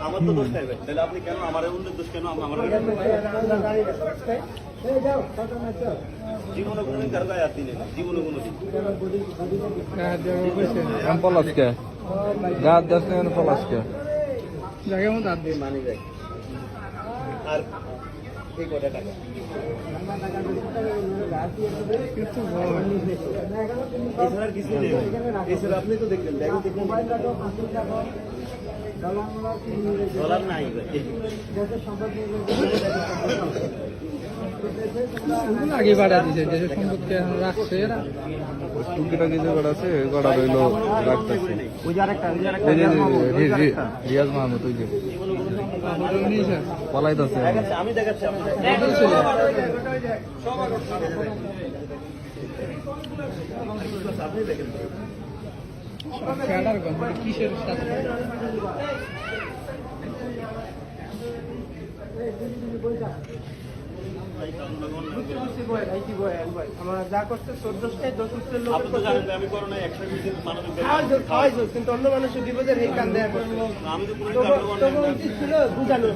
আমার তো দোষ নাই তাহলে আপনি কেন আমার অন্যের দোষ কেন? আমার জীবনে কোনোদিন কারও গায়ে হাত দিলেন জীবনে কোনোদিন পলাশকে গা দাস নেন পলাশকে জায়গার মধ্যে হাত দিই মানি যায় আর এই কটা টাকা? এছাড়া কিছু নেই। এছাড়া আপনি তো দেখলেন ব্যাগে দেখলেন ডলার নাই আগে বাড়া দিছে দেশের সম্পদকে রাখছে এরা টুকিটাকি যে আছে রইল রাখতেছে। রিয়াজ মাহমুদ ওই যে। পলাইতেছে। দেখাচ্ছি, আমি দেখাচ্ছি কিসের সাথে আমরা যা করছে চোদ্দটায় দশ আপনি তো জানেন যে আমি খাওয়াইছো খাওয়াইছো কিন্তু অন্য মানুষের বিপদের এই কান দেয়া করছে আমি তো কোনো তবু তবু উচিত ছিল বুঝানো